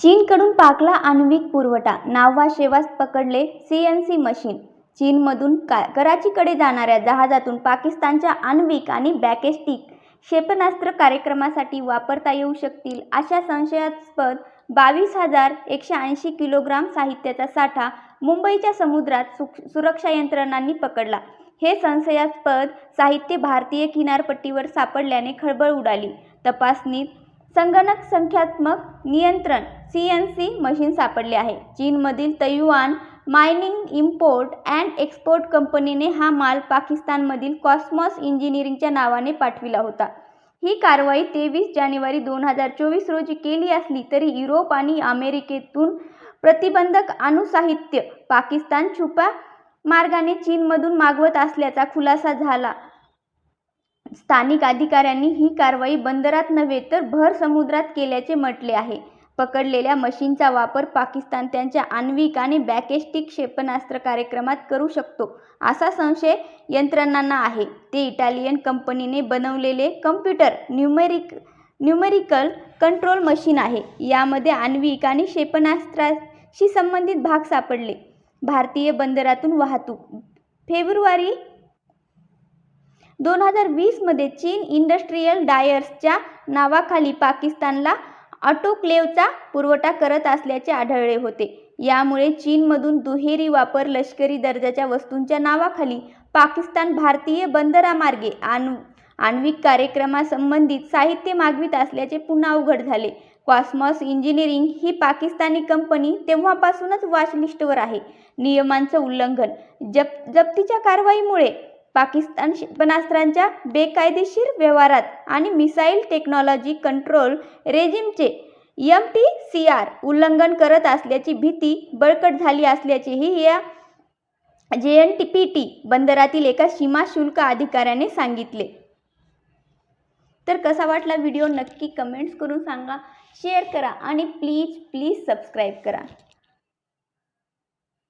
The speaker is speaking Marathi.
चीनकडून पाकला आण्विक पुरवठा. नाव्हा शेवास पकडले सीएनसी मशीन. चीनमधून का कराचीकडे जाणाऱ्या जहाजातून पाकिस्तानच्या आण्विक आणि बॅकेस्टिक क्षेपणास्त्र कार्यक्रमासाठी वापरता येऊ शकतील अशा संशयास्पद बावीस हजार एकशे ऐंशी किलोग्राम साहित्याचा साठा मुंबईच्या समुद्रात सु सुरक्षा यंत्रणांनी पकडला. हे संशयास्पद साहित्य भारतीय किनारपट्टीवर सापडल्याने खळबळ उडाली. तपासणीत संगणक संख्यात्मक नियंत्रण सी एन सी मशीन सापडले आहे. चीनमधील Taiwan mining import and export कंपनीने हा माल पाकिस्तानमधील कॉस्मॉस इंजिनिअरिंगच्या नावाने पाठविला होता. ही कारवाई तेवीस जानेवारी दोन हजार चोवीस रोजी केली असली तरी युरोप आणि अमेरिकेतून प्रतिबंधक अणुसाहित्य पाकिस्तान छुपा मार्गाने चीनमधून मागवत असल्याचा खुलासा झाला. स्थानिक अधिकाऱ्यांनी ही कारवाई बंदरात नव्हे तर भर समुद्रात केल्याचे म्हटले आहे. पकडलेल्या मशीनचा वापर पाकिस्तान त्यांच्या आण्विक आणि बॅकेस्टिक क्षेपणास्त्र कार्यक्रमात करू शकतो असा संशय यंत्रणांना आहे. ते इटालियन कंपनीने बनवलेले computer numeric numerical control machine आहे. यामध्ये आण्विक आणि क्षेपणास्त्राशी संबंधित भाग सापडले. भारतीय बंदरातून वाहतूक फेब्रुवारी दोन हजार वीसमध्ये चीन इंडस्ट्रीयल डायर्सच्या नावाखाली पाकिस्तानला ऑटोक्लेवचा पुरवठा करत असल्याचे आढळले होते. यामुळे चीनमधून दुहेरी वापर लष्करी दर्जाच्या वस्तूंच्या नावाखाली पाकिस्तान भारतीय बंदरामार्गे आण आण्विक कार्यक्रमासंबंधित साहित्य मागवित असल्याचे पुन्हा उघड झाले. कॉस्मॉस इंजिनिअरिंग ही पाकिस्तानी कंपनी तेव्हापासूनच वॉचलिस्टवर आहे. नियमांचं उल्लंघन जप जप्तीच्या कारवाईमुळे पाकिस्तान क्षेपणास्त्रांच्या बेकायदेशीर व्यवहारात आणि मिसाईल टेक्नॉलॉजी कंट्रोल रेजिमचे यम टी सी आर उल्लंघन करत असल्याची भीती बळकट झाली असल्याचेही या J N T P T बंदरातील एका सीमा शुल्क अधिकाऱ्याने सांगितले. तर कसा वाटला व्हिडिओ? नक्की कमेंट्स करून सांगा शेअर करा आणि प्लीज प्लीज सबस्क्राईब करा.